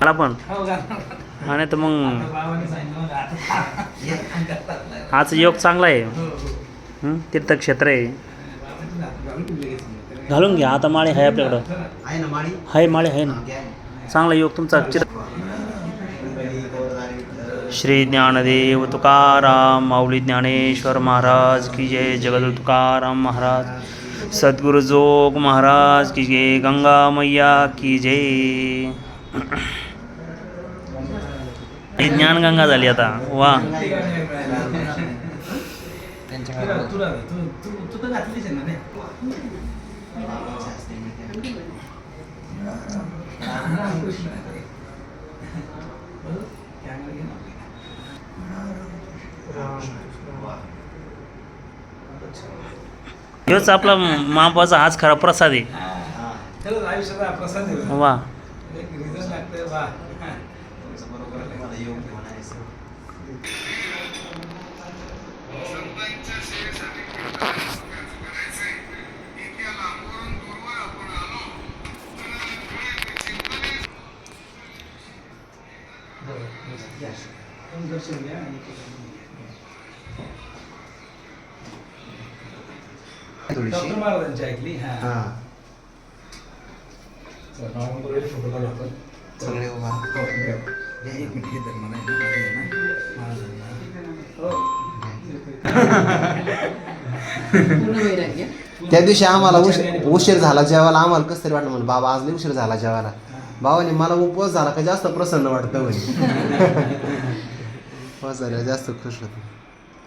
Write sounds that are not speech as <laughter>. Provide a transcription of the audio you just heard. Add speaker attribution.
Speaker 1: मला पण?
Speaker 2: हो?
Speaker 1: आणि तर मग आज योग चांगला आहे.
Speaker 2: हो, हो.
Speaker 1: हं? तीर्थक्षेत्र आहे.
Speaker 2: घालून
Speaker 1: घ्या आता माळे आहे आपल्याकडं.
Speaker 3: आहे ना माळी?
Speaker 1: आहे माळे आहे ना. चांगला योग तुमचा. श्री ज्ञानदेव तुकाराम माऊली ज्ञानेश्वर महाराज की जय जगद तुकाराम महाराज. सद्गुरु जोग महाराज की जय गंगा मैया की जय. ज्ञान गंगा झाली आता. वा. हेच आपला महापाचा हाच खरा प्रसाद आहे.
Speaker 2: हा. खरंच आयुष्याचा प्रसाद आहे. बरं.
Speaker 1: वा
Speaker 2: एक दर्शन घ्या
Speaker 3: थोडीशी.
Speaker 2: डॉक्टर महाराजांची ऐकली हा.
Speaker 3: हा.
Speaker 2: फोटो काढू आपण. हो, एक मिनिट हे हे. महाराजांना. हो.
Speaker 3: त्या दिवशी आम्हाला उशीर उशीर झाला जेवायला. आम्हाला कसं तरी वाटलं म्हणून बाबा आज लई उशीर झाला जेवायला. बाबाने मला उपवास झाला का जास्त प्रसन्न वाटतं म्हणे. <laughs> उपवास झाल्यावर जास्त खुश होते.